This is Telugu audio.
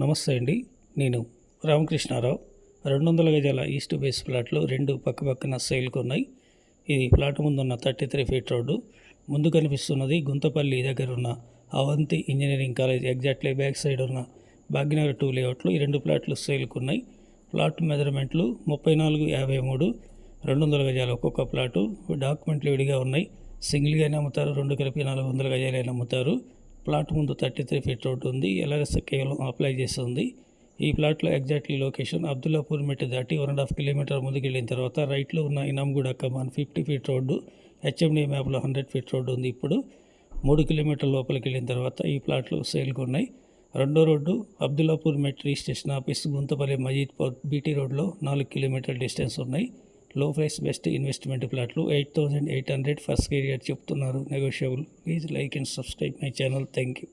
నమస్తే అండి. నేను రామకృష్ణారావు. రెండు వందల గజాల ఈస్ట్ బేస్ ప్లాట్లు రెండు పక్క పక్కన సేల్కు ఉన్నాయి. ఇది ప్లాట్ ముందున్న థర్టీ త్రీ ఫీట్ రోడ్డు. ముందు కనిపిస్తున్నది గుంతపల్లి దగ్గర ఉన్న Avanthi engineering college exactly back side ఉన్న భాగ్యనగర్ టూ లేఅవుట్లు ఈ రెండు ప్లాట్లు సేల్కి ఉన్నాయి. ప్లాట్ మెజర్మెంట్లు ముప్పై నాలుగు యాభై మూడు రెండు వందల గజాలు ఒక్కొక్క ప్లాటు. డాక్యుమెంట్లు విడిగా ఉన్నాయి. సింగిల్గానే అమ్ముతారు రెండు కలిపి నాలుగు వందల గజాలైనా అమ్ముతారు. ప్లాట్ ముందు థర్టీ త్రీ ఫీట్ రోడ్ ఉంది. ఎల్ఆర్ఎస్ కేవలం అప్లై చేస్తుంది. ఈ ప్లాట్లో ఎగ్జాక్ట్లీ లొకేషన్ అబ్దుల్లాపూర్ మెట్ దాటి వన్ అండ్ హాఫ్ కిలోమీటర్ ముందుకు వెళ్ళిన తర్వాత రైట్లో ఉన్న ఇనాంగూడ కమాన్ ఫిఫ్టీ ఫీట్ రోడ్డు హెచ్ఎండి మ్యాప్లో హండ్రెడ్ ఫీట్ రోడ్డు ఉంది ఇప్పుడు. మూడు కిలోమీటర్ల లోపలికి వెళ్ళిన తర్వాత ఈ ప్లాట్లు సేల్కి ఉన్నాయి. రెండో road Abdullapurmet registration office Guntapalli Majid BT రోడ్లో నాలుగు కిలోమీటర్ డిస్టెన్స్ ఉన్నాయి. లో ప్రైస్ బెస్ట్ ఇన్వెస్ట్మెంట్ ప్లాట్లు eight thousand eight hundred first area చెప్తున్నారు. Negotiable please like and subscribe my channel thank you